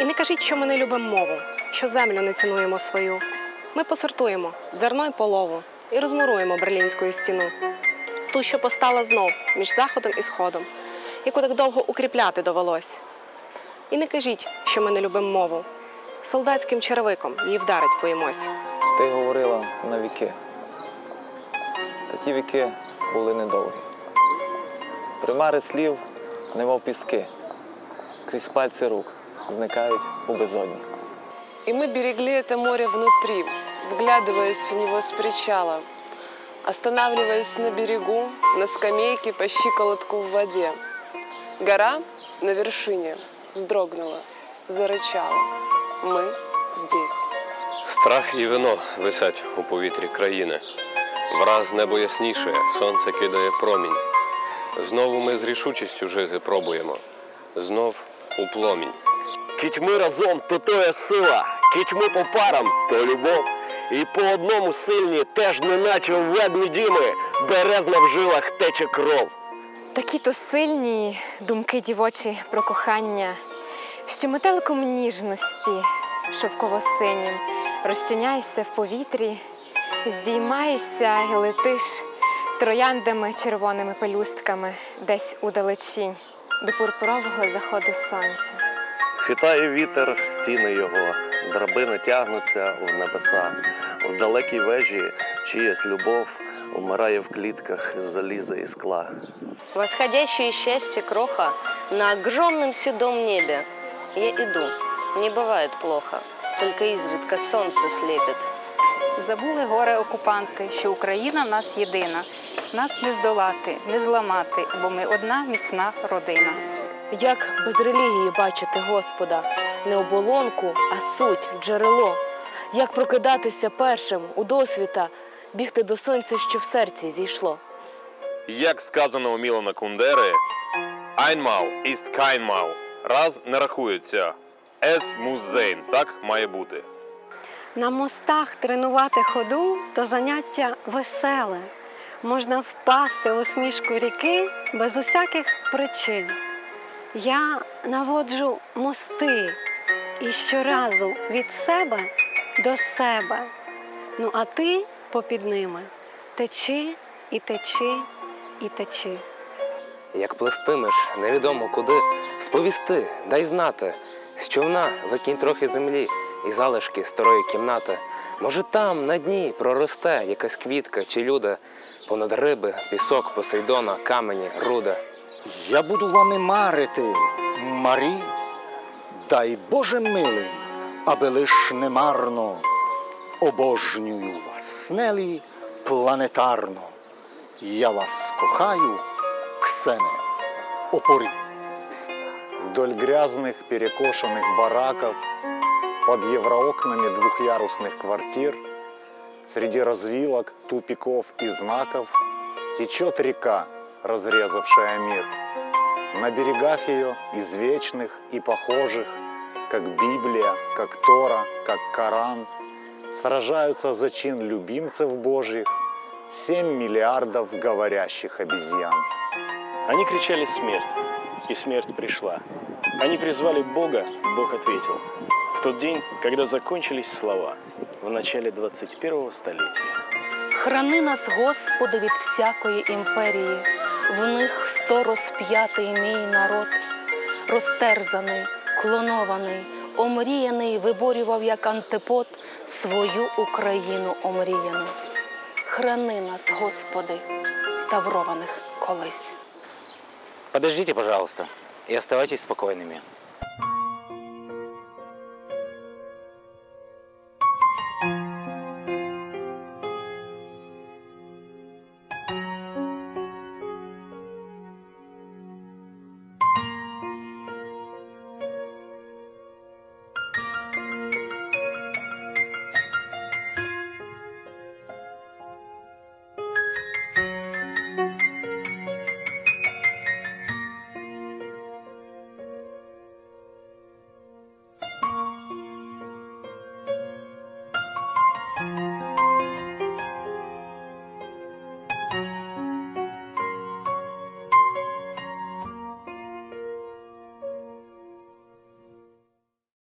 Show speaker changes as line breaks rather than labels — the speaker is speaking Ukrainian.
І не кажіть, що ми не любимо мову, що землю не цінуємо свою. Ми посортуємо зерно й полову і розмуруємо берлінську стіну. Ту, що постала знов між заходом і сходом, яку так довго укріпляти довелось. І не кажіть, що ми не любимо мову. Солдатським черевиком її вдарить боїмось.
Ти говорила на віки. Та ті віки були недовгі. Примари слів, немов піски, крізь пальці рук зникають у безодні.
И мы берегли это море внутри, вглядываясь в него с причала, останавливаясь на берегу, на скамейке по щиколотку в воде. Гора на вершине вздрогнула, зарычала. Мы здесь.
Страх і вино висять у повітрі країни. Враз небо ясніше, сонце кидає промінь. Знову ми з рішучістю жити пробуємо. Знов у пломінь.
Кітьми разом то то є сила, кітьми по парам то любов. І по одному сильні теж неначе в ведмеді ми, березна в жилах тече кров.
Такі то сильні думки дівочі про кохання, що метеликом ніжності, шовково-синім, розчиняєшся в повітрі, здіймаєшся і летиш трояндами червоними пелюстками десь у далечінь до пурпурового заходу сонця.
Хитає вітер стіни його, драбини тягнуться в небеса. В далекій вежі чиясь любов умирає в клітках з заліза і скла.
Восходящее счастье кроха на огромном седом небе. Я иду. Не бывает плохо. Только изредка солнце слепит.
Забули горе окупанти, що Україна в нас єдина. Нас не здолати, не зламати, бо ми одна міцна родина.
Як без релігії бачити Господа, не оболонку, а суть, джерело. Як прокидатися першим у досвіта, бігти до сонця, що в серці зійшло.
Як сказано у Мілана Кундери, Einmal ist keinmal. Раз не рахується. Es muss sein. Так має бути.
На мостах тренувати ходу то заняття веселе. Можна впасти у смішку ріки без усяких причин. Я наводжу мости і щоразу від себе до себе. Ну а ти попід ними течи і течи і течи.
Як плестимеш, невідомо куди, сповісти, дай знати, з човна викинь трохи землі і залишки старої кімнати. Може, там на дні проросте якась квітка чи люда, понад риби, пісок, посейдона, камені, руда.
Я буду вами марити, Марі, дай Боже милий, аби лиш не марно обожнюю вас, снелі планетарно. Я вас кохаю, Ксене, опорі.
Вдоль грязных перекошенных бараков, под евроокнами двухъярусных квартир, среди развилок, тупиков и знаков течет река, разрезавшая мир. На берегах ее извечных и похожих, как Библия, как Тора, как Коран, сражаются за чин любимцев Божьих 7 миллиардов говорящих обезьян.
Они кричали «Смерть!» и смерть пришла. Они призвали Бога, Бог ответил. В тот день, когда закончились слова, в начале 21 столетия.
Храни нас, Господи, від всякої імперії, В них сто розп'ятий мій народ, розтерзаний, клонований, омріяний, виборював як антипод свою Україну омріяну. Храни нас, Господи, таврованих колись.
Подождите, пожалуйста, и оставайтесь спокойными.